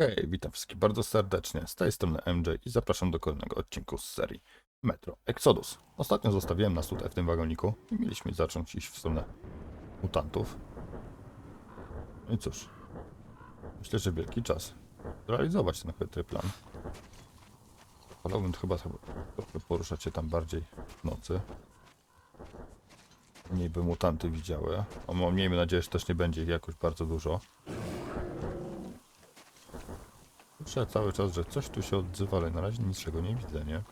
Hej, witam wszystkich bardzo serdecznie. Z tej strony MJ i zapraszam do kolejnego odcinku z serii Metro Exodus. Ostatnio zostawiłem nas tutaj w tym wagoniku i mieliśmy zacząć iść w stronę mutantów. No i cóż, myślę, że wielki czas realizować ten chytry plan. Wolałbym chyba poruszać się tam bardziej w nocy. Mniej by mutanty widziały. Mo- miejmy nadzieję, że też nie będzie ich jakoś bardzo dużo. Słyszę cały czas, że coś tu się odzywa, ale na razie niczego nie widzę, nie?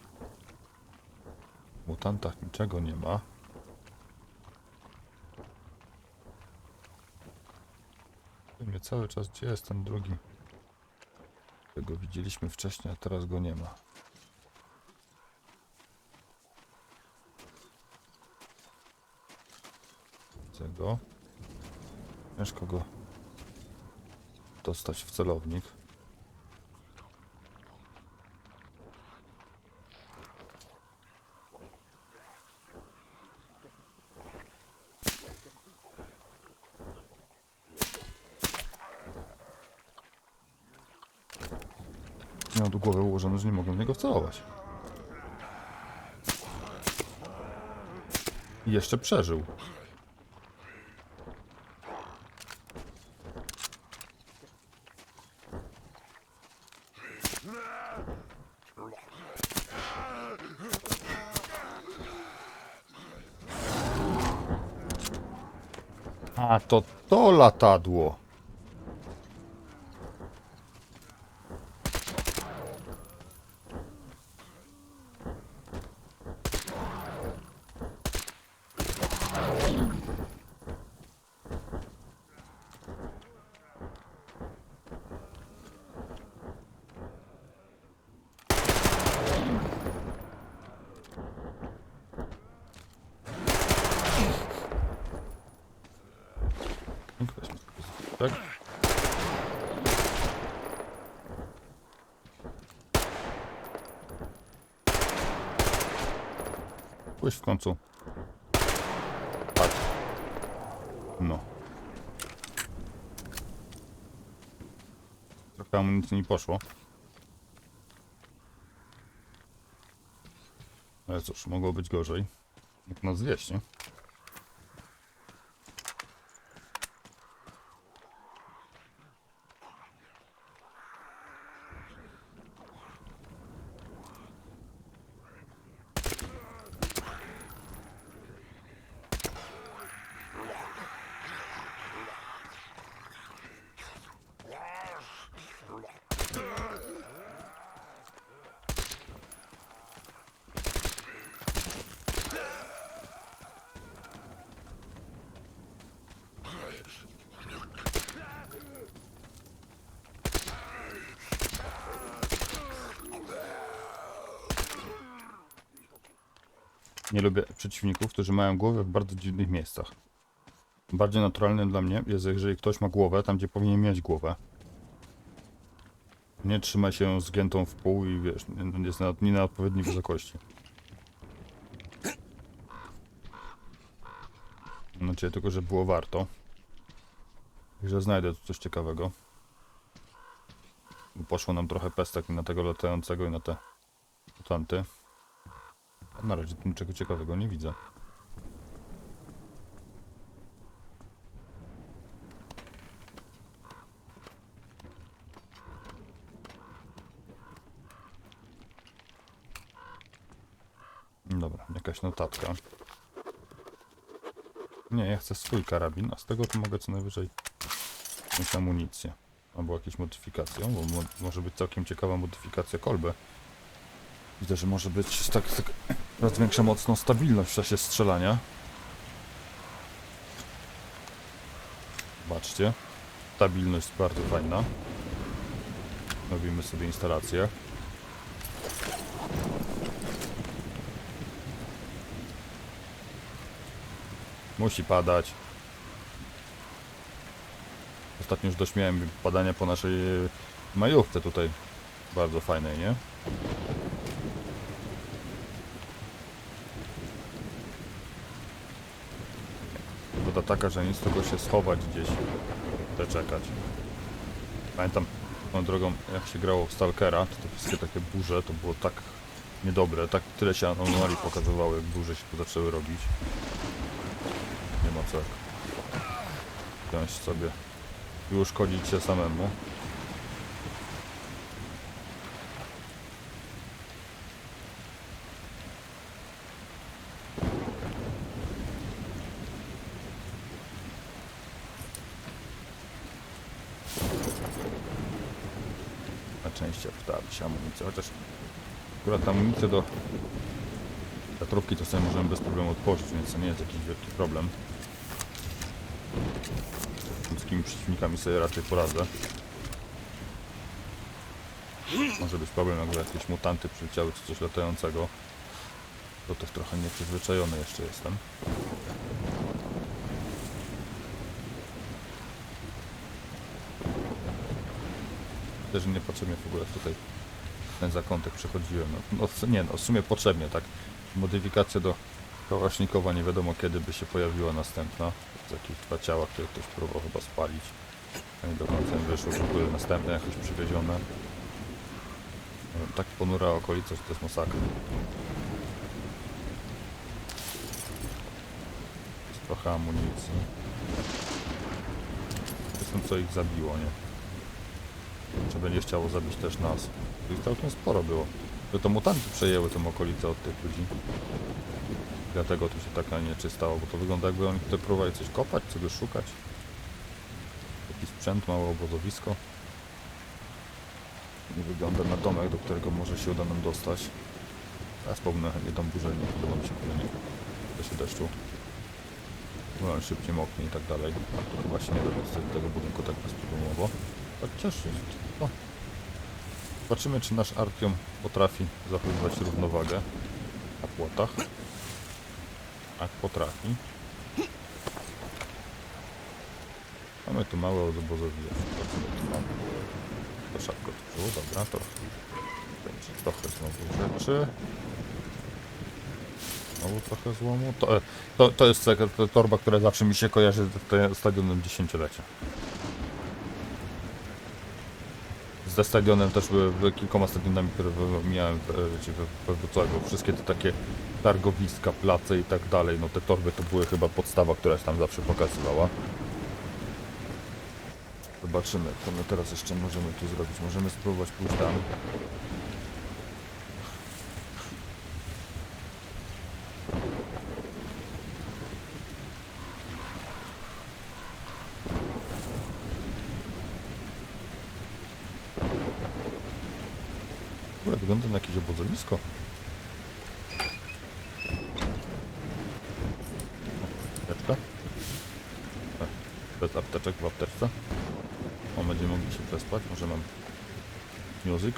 W mutantach niczego nie ma. Mnie cały czas, gdzie jest ten drugi? Tego widzieliśmy wcześniej, a teraz go nie ma. Widzę go. Ciężko go dostać w celownik. Miał że nie mogłem w niego wcelować. I jeszcze przeżył. A to to latadło. Weźmy sobie, Tak? Pójdź w końcu. Tak. No. Trochę amunicji nie poszło. Ale cóż, mogło być gorzej. Jak nas zjeść, nie? Nie lubię przeciwników, którzy mają głowę w bardzo dziwnych miejscach. Bardziej naturalnym dla mnie jest, jeżeli ktoś ma głowę tam, gdzie powinien mieć głowę. Nie trzyma się zgiętą w pół i wiesz, nie- jest na, nie na odpowiedniej wysokości. Mam nadzieję tylko, że było warto. I że znajdę tu coś ciekawego. Poszło nam trochę pestek na tego latającego i na te mutanty. Na razie tu niczego ciekawego nie widzę. Dobra, jakaś notatka. Nie, ja chcę swój karabin, a z tego to mogę co najwyżej mieć amunicję. Albo jakieś modyfikacje, bo mo może być całkiem ciekawa modyfikacja kolby. Widzę, że może być tak, tak coraz większa mocno stabilność w czasie strzelania. Zobaczcie. Stabilność bardzo fajna. Robimy sobie instalację. Musi padać. Ostatnio już dość miałem padania po naszej majówce tutaj. Bardzo fajnej, nie? Taka, że nic tego się schować gdzieś. Przeczekać. Pamiętam Tą drogą, jak się grało w Stalkera, to te wszystkie takie burze, to było tak niedobre, tak tyle się anomalii pokazywało, jak burze się zaczęły robić. Nie ma co jak wziąć sobie i uszkodzić się samemu. Na części wstawić amunicję, chociaż akurat amunicję do wiatrówki to sobie możemy bez problemu otworzyć, więc to nie jest jakiś wielki problem. Z ludzkimi przeciwnikami sobie raczej poradzę. Może być problem, jakby jakieś mutanty przyleciały czy coś latającego. Do tych trochę nieprzyzwyczajony jeszcze jestem. Też niepotrzebnie w ogóle tutaj ten zakątek przechodziłem. No, no nie no, w sumie potrzebnie, tak. Modyfikacja do kałasznikowa nie wiadomo kiedy by się pojawiła następna. Z jakieś dwa ciała, które ktoś próbował chyba spalić. Nie do końca wyszło, że były następne jakieś przywiezione. No, Tak ponura okolica, że to jest masakra. Jest trochę amunicji. Jestem co ich zabiło, nie? Czy będzie chciało zabić też nas? Ich całkiem sporo było. Że to mutanty przejęły tę okolicę od tych ludzi. Dlatego tu się taka nie stało, bo to wygląda jakby oni tutaj próbowali coś kopać, czegoś szukać. Jakiś sprzęt, małe obozowisko. Nie wygląda na domek, do którego może się uda nam dostać. Ja wspomnę tą burzę, nie podoba mi się palenie w czasie deszczu. On szybciej moknie i tak dalej. Tu chyba się nie da do tego budynku tak bezproblemowo. Tak cieszy. O. Zobaczymy, czy nasz Artiom potrafi zachowywać równowagę na płotach. Tak, potrafi. Mamy tu małe obozowisko. To szybko tu dobra, to będzie trochę znowu rzeczy. Znowu trochę złomu. To, e, to, to jest ta torba, która zawsze mi się kojarzy z stadionem dziesięciolecia. Ze stadionem też były kilkoma stadionami, które miałem we Wrocławiu. Wszystkie te takie targowiska, place i tak dalej. No te torby to były chyba podstawa, która się tam zawsze pokazywała. Zobaczymy, co my teraz jeszcze możemy tu zrobić. Możemy spróbować pójść tam. W ogóle wygląda na jakieś obozowisko. O, Apteczka. E, Bez apteczek w apteczce. O, będziemy mogli się przespać. Może mam music.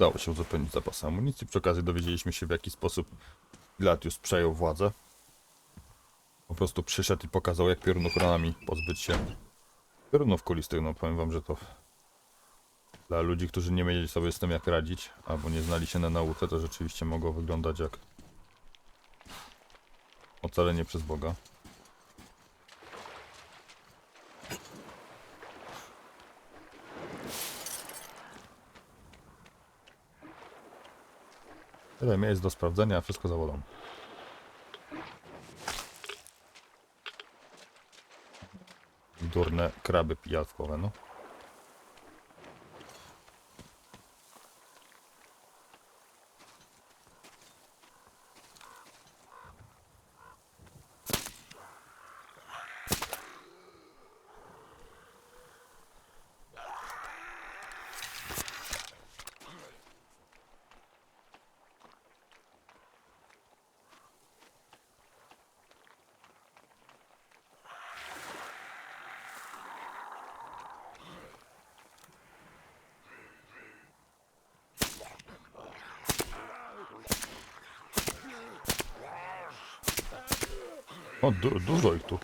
Udało się uzupełnić zapasy amunicji. Przy okazji dowiedzieliśmy się w jaki sposób Gladius przejął władzę. Po prostu przyszedł i pokazał jak piorunochronami pozbyć się piorunów kulistych. No powiem wam, że to dla ludzi, którzy nie wiedzieli sobie z tym jak radzić, albo nie znali się na nauce, to rzeczywiście mogło wyglądać jak ocalenie przez Boga. Tyle miejsc do sprawdzenia, wszystko zawolą. Durne kraby pijawkowe, no. Du dużo ich tu.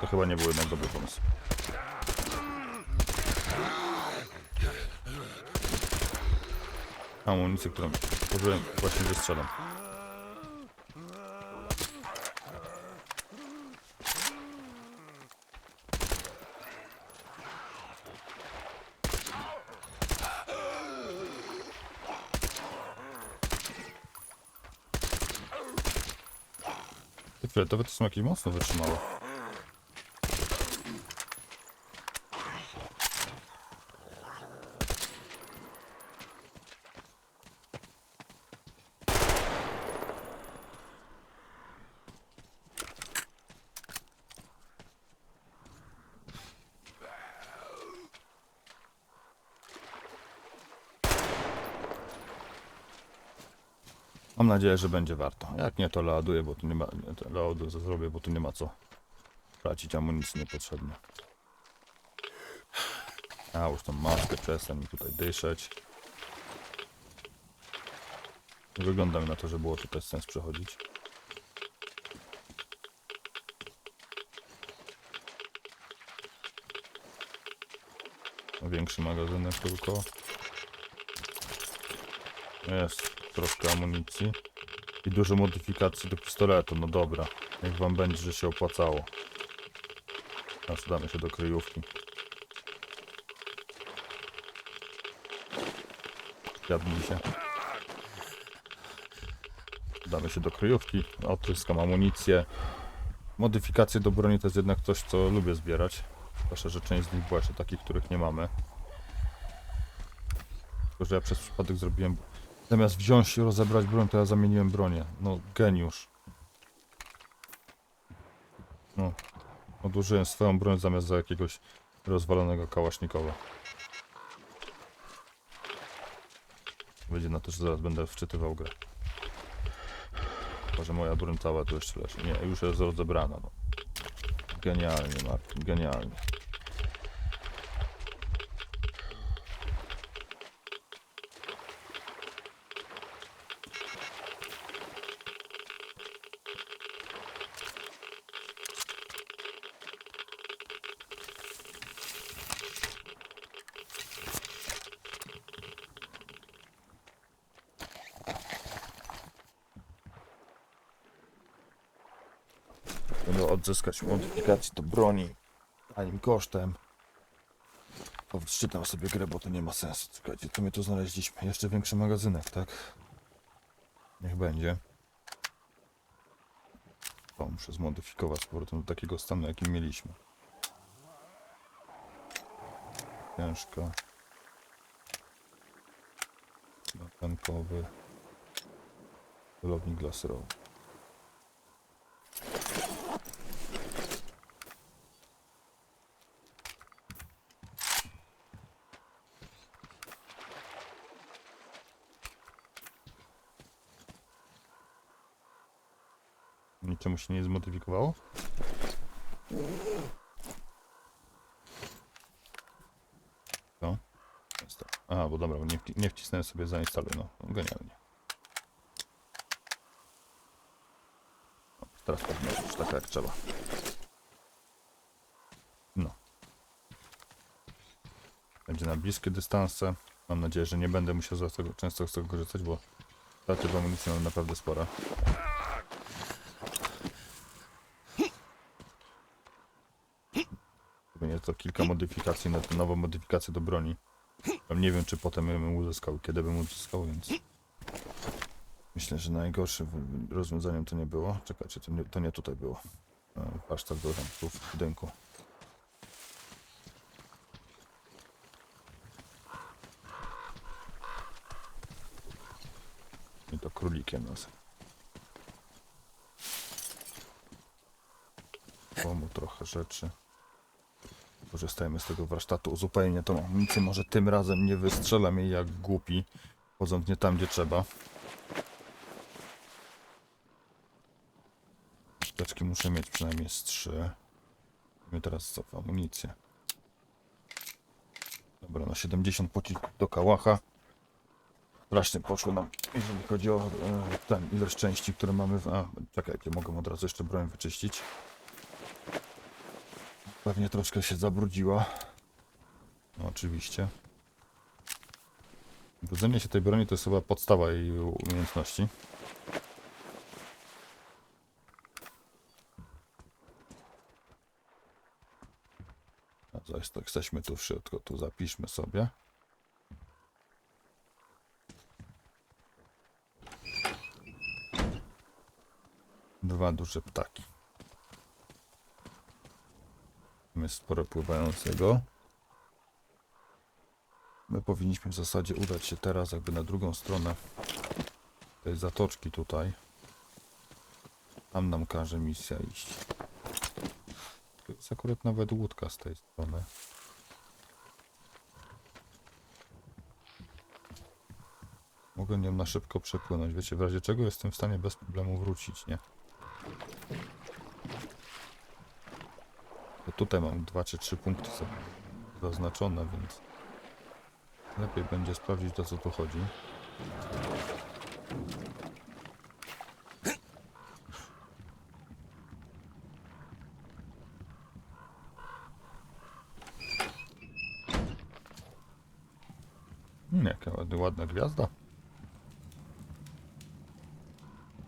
To chyba nie był jednak dobry pomysł. Amunicję, którą użyłem, właśnie wystrzelam. Fioletowe to są jakieś mocno wytrzymałe. Mam nadzieję, że będzie warto. Jak nie, to laduję, bo tu nie ma. Laodu zrobię, bo tu nie ma co tracić amunicji niepotrzebnie. A już tą maskę, przestań mi tutaj dyszeć. Wygląda mi na to, że było tutaj sens przechodzić. Większy magazynek tylko. Jest troszkę amunicji. I dużo modyfikacji do pistoletu, no dobra. Niech wam będzie, że się opłacało. Teraz damy się do kryjówki. Zjadnij się. Damy się do kryjówki, odtryskam amunicję. Modyfikacje do broni to jest jednak coś, co lubię zbierać. Zwłaszcza, że część z nich była jeszcze takich, których nie mamy. Tylko, że ja przez przypadek zrobiłem Zamiast wziąć i rozebrać broń, to ja zamieniłem bronię. No, geniusz. No. Odłożyłem swoją broń zamiast za jakiegoś rozwalonego kałasznikowa. Będzie na to, że zaraz będę wczytywał grę. Chyba, moja broń cała tu jeszcze leży. Nie, już jest rozebrana, no. Genialnie, Martin, genialnie. Będę odzyskać modyfikację do broni tanim kosztem. Odczytam sobie grę, bo to nie ma sensu. Czekajcie, to my tu znaleźliśmy. Jeszcze większy magazynek, tak? Niech będzie. To muszę zmodyfikować z powrotem do takiego stanu, jaki mieliśmy. Ciężka. Natankowy. Celownik laserowy. Niczemu się nie zmodyfikowało? To. Aha, bo dobra, nie, wci- nie wcisnąłem sobie zainstaluj, no. Genialnie. O, teraz już tak jak trzeba. No. Będzie na bliskie dystanse. Mam nadzieję, że nie będę musiał za tego, często z tego korzystać, bo straty w amunicji mam naprawdę spore. To kilka modyfikacji na tę nową modyfikację do broni. Nie wiem, czy potem bym uzyskał, kiedy bym uzyskał, więc... Myślę, że najgorszym rozwiązaniem to nie było. Czekajcie, to nie, to nie tutaj było. Warsztat był tam tu w budynku. I to królikiem nas. mu trochę rzeczy. Korzystajmy z tego warsztatu, uzupełnię tą amunicję. Może tym razem nie wystrzelam jej jak głupi, chodząc nie tam, gdzie trzeba. Teczki muszę mieć przynajmniej z trzy. My teraz co? Amunicję. Dobra, na 70 pocisk do kałacha. Strasznie poszło nam, jeżeli chodzi o e, ten ilość części, które mamy w... A, czekajcie, mogę od razu jeszcze broń wyczyścić. Pewnie troszkę się zabrudziła. No oczywiście. Brudzenie się tej broni to jest chyba podstawa jej umiejętności. Zaś to jesteśmy tu w środku, tu zapiszmy sobie. Dwa duże ptaki. Mamy sporo pływającego. My powinniśmy w zasadzie udać się teraz jakby na drugą stronę tej zatoczki tutaj. Tam nam każe misja iść. To jest akurat nawet łódka z tej strony. Mogę nią na szybko przepłynąć. Wiecie, w razie czego jestem w stanie bez problemu wrócić, nie? Tutaj mam dwa czy trzy punkty za- zaznaczone, więc lepiej będzie sprawdzić o co tu chodzi. Hmm, Jaka ładna, gwiazda.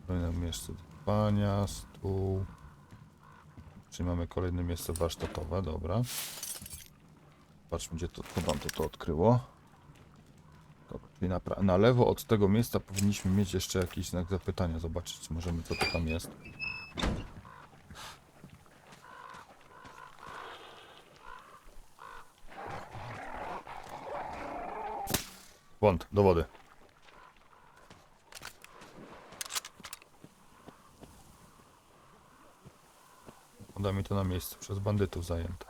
Kolejne miejsce do spania, stół. Czyli mamy kolejne miejsce warsztatowe, dobra. Patrzmy, gdzie to, to to, to odkryło. Na, na lewo od tego miejsca powinniśmy mieć jeszcze jakiś znak zapytania. Zobaczyć, czy możemy, co to tam jest. Błąd, do wody. Wygląda mi to na miejscu przez bandytów zajęte.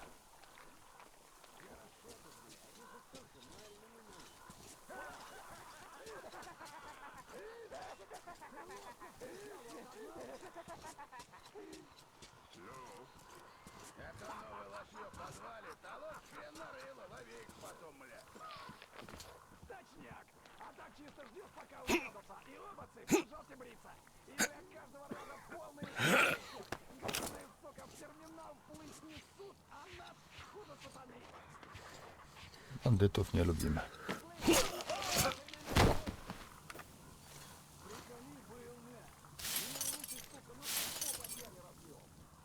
Хм! Bandytów nie lubimy.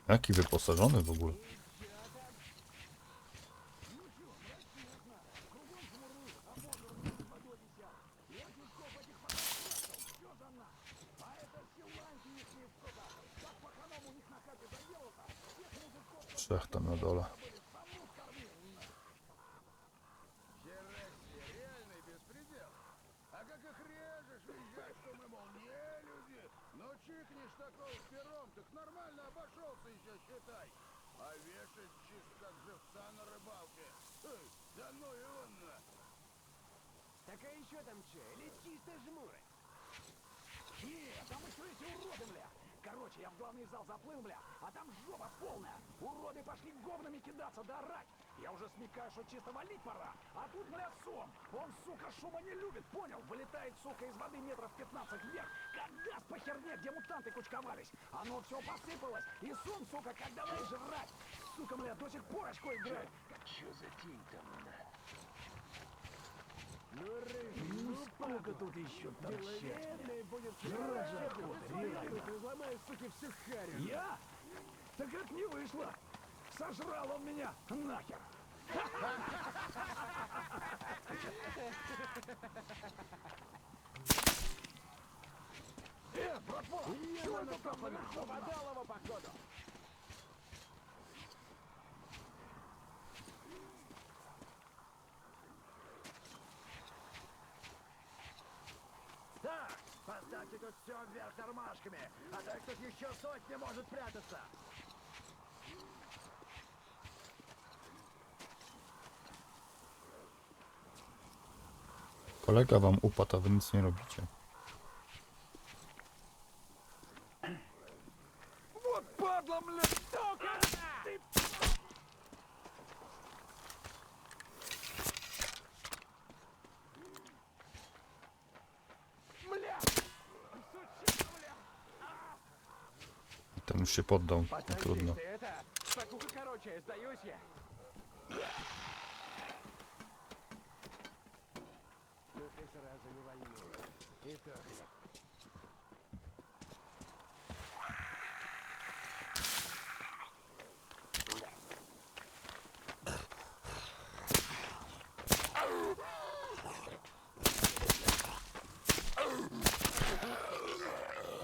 Jaki wyposażony w ogóle. Такого пером, так нормально обошелся еще, считай. А вешать чисто как живца на рыбалке. Эй, да ну его на. Так а еще там что? Или чисто жмуры? Нет, там еще эти уроды, бля. Короче, я в главный зал заплыл, бля, а там жопа полная. Уроды пошли говнами кидаться, да орать. Я уже смекаю, что чисто валить пора. А тут, бля, сом. Он, сука, шума не любит, понял? Вылетает, сука, из воды метров 15 вверх. Как газ по херне, где мутанты кучковались. Оно все посыпалось. И сом, сука, как давай жрать. Сука, бля, до сих пор очко играет. Что за тень там? Ну, рыжий, ну, Сколько тут еще торчать? Будет Жрать же охота, реально. Ты суки, всю харю. Я? Так это не вышло. Сожрал он меня нахер. Э, братва, чё это там наверху? Попадалово, походу. Так, поставьте тут все вверх тормашками, а то их тут еще сотня может прятаться. Kolega wam upadł, a wy nic nie robicie. Вот падла, бля, сука! Ты... Бля! Сучка, бля! Ten już się poddał, no Подожди, trudno. ты это... Покуха короче, сдаюсь я. сразу не вольнул. И то хлеб.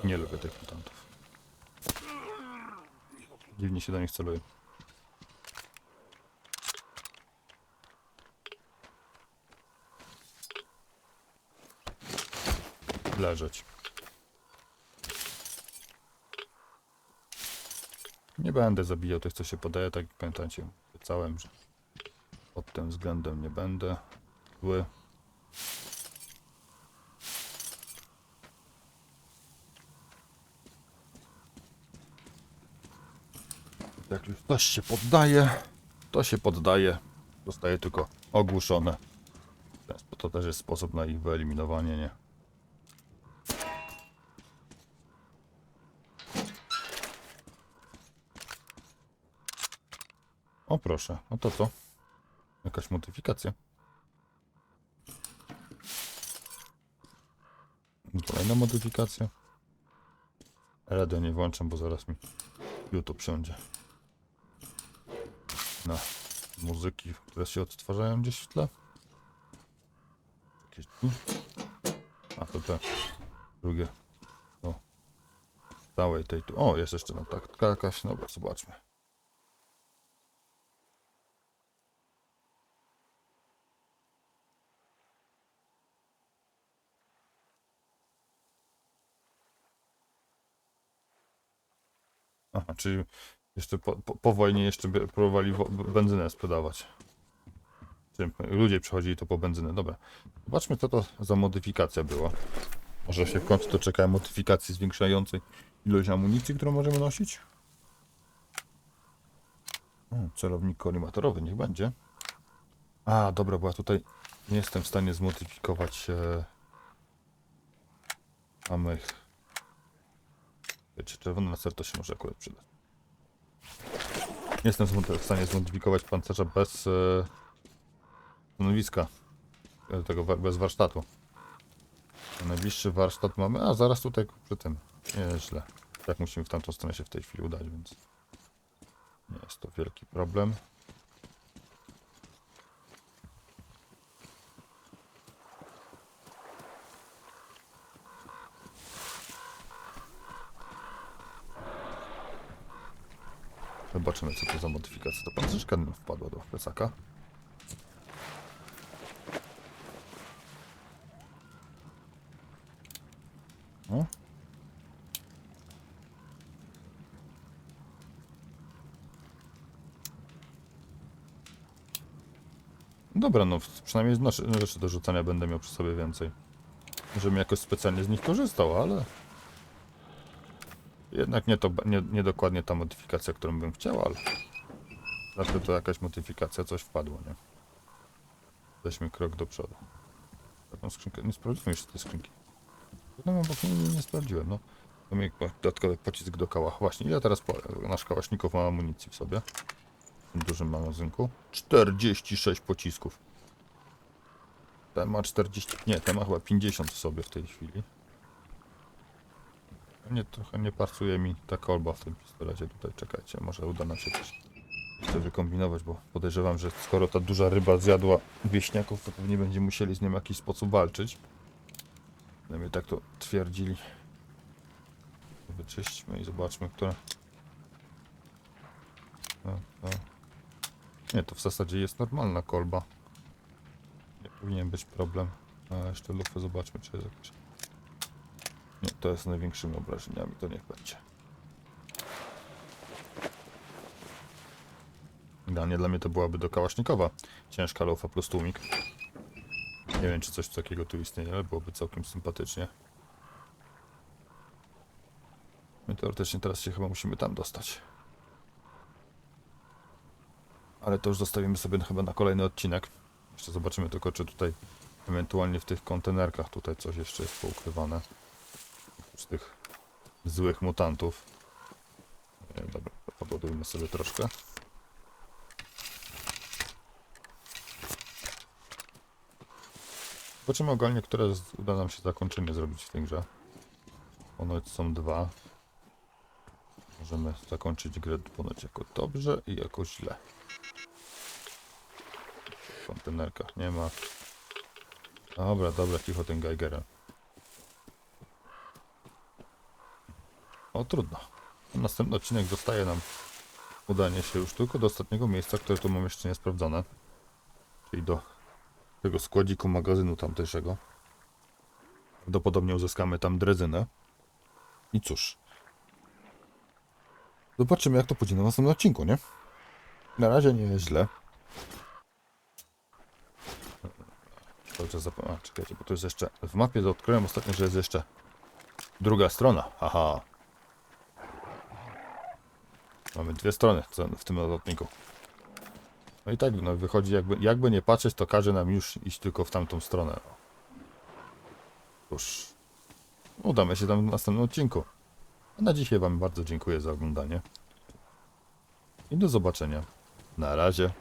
Nie lubię tych mutantów. Dziwnie się do nich celuje. Leżeć. Nie będę zabijał tych, co się podaje, tak jak pamiętacie. Obiecałem, że pod tym względem nie będę zły. Jak już ktoś się poddaje, to się poddaje. Zostaje tylko ogłuszone. To też jest sposób na ich wyeliminowanie, nie? Proszę, no to co? Jakaś modyfikacja. Kolejna modyfikacja. Radio nie włączam, bo zaraz mi YouTube siądzie. Na muzyki, które się odtwarzają gdzieś w tle. Jakieś tu. A to te drugie. O. Całej tej tu. O, jest jeszcze notatka jakaś. Dobra, zobaczmy. Aha, czyli jeszcze po, po, po wojnie jeszcze próbowali benzynę sprzedawać. Ludzie przychodzili to po benzynę. Dobra. Zobaczmy, co to za modyfikacja była. Może się w końcu doczekałem modyfikacji zwiększającej ilość amunicji, którą możemy nosić? O, celownik kolimatorowy, niech będzie. A, dobra, bo ja tutaj nie jestem w stanie zmodyfikować e... Wiecie, czerwony laser to się może akurat przydać. Nie jestem w stanie zmodyfikować pancerza bez e, stanowiska. E, tego bez warsztatu. Najbliższy warsztat mamy. A zaraz tutaj przy tym. Nieźle. Tak musimy w tamtą stronę się w tej chwili udać, więc. Nie jest to wielki problem. Zobaczymy, co to za modyfikacja. To mi wpadła do plecaka. No. Dobra, no przynajmniej nasze rzeczy do rzucania będę miał przy sobie więcej. Żebym jakoś specjalnie z nich korzystał, ale... Jednak nie to, nie, nie dokładnie ta modyfikacja, którą bym chciał, ale... Zawsze to jakaś modyfikacja, coś wpadło, nie? Weźmy krok do przodu. Taką skrzynkę, nie sprawdziłem jeszcze tej skrzynki. No, bo nie, nie, sprawdziłem, no. To mi dodatkowy pocisk do kałach. Właśnie, ile teraz po, nasz kałaszników ma amunicji w sobie? W tym dużym magazynku. 46 pocisków. Ten ma 40, nie, ten ma chyba 50 w sobie w tej chwili. Nie, trochę nie pasuje mi ta kolba w tym pistolecie tutaj, czekajcie, może uda nam się coś jeszcze wykombinować, bo podejrzewam, że skoro ta duża ryba zjadła wieśniaków, to pewnie będziemy musieli z nią w jakiś sposób walczyć. Przynajmniej tak to twierdzili. Wyczyśćmy i zobaczmy, które... To, to. Nie, to w zasadzie jest normalna kolba. Nie powinien być problem. A jeszcze lufę zobaczmy, czy jest jakaś... Nie, to jest największymi obrażeniami, to niech będzie. Idealnie dla mnie to byłaby do kałasznikowa. Ciężka lufa plus tłumik. Nie wiem, czy coś takiego tu istnieje, ale byłoby całkiem sympatycznie. My teoretycznie teraz się chyba musimy tam dostać. Ale to już zostawimy sobie chyba na kolejny odcinek. Jeszcze zobaczymy tylko, czy tutaj ewentualnie w tych kontenerkach tutaj coś jeszcze jest poukrywane. Oprócz tych złych mutantów. Dobra, podładujmy sobie troszkę. Zobaczymy ogólnie, które uda nam się zakończenie zrobić w tej grze. Ponoć są dwa. Możemy zakończyć grę ponoć jako dobrze i jako źle. W kontenerkach nie ma. Dobra, dobra, cicho tym Geigerem. O, trudno. Następny odcinek dostaje nam udanie się już tylko do ostatniego miejsca, które tu mam jeszcze nie sprawdzone. Czyli do tego składziku magazynu tamtejszego. Prawdopodobnie uzyskamy tam drezynę. I cóż. Zobaczymy, jak to pójdzie na następnym odcinku, nie? Na razie nie jest źle. Czekajcie, bo to jest jeszcze... W mapie odkryłem ostatnio, że jest jeszcze druga strona. Haha. Mamy dwie strony w tym- odcinku. No i tak, no wychodzi jakby, jakby nie patrzeć, to każe nam już iść tylko w tamtą stronę. Cóż, udamy się tam w następnym odcinku. A na dzisiaj wam bardzo dziękuję za oglądanie. I do zobaczenia. Na razie.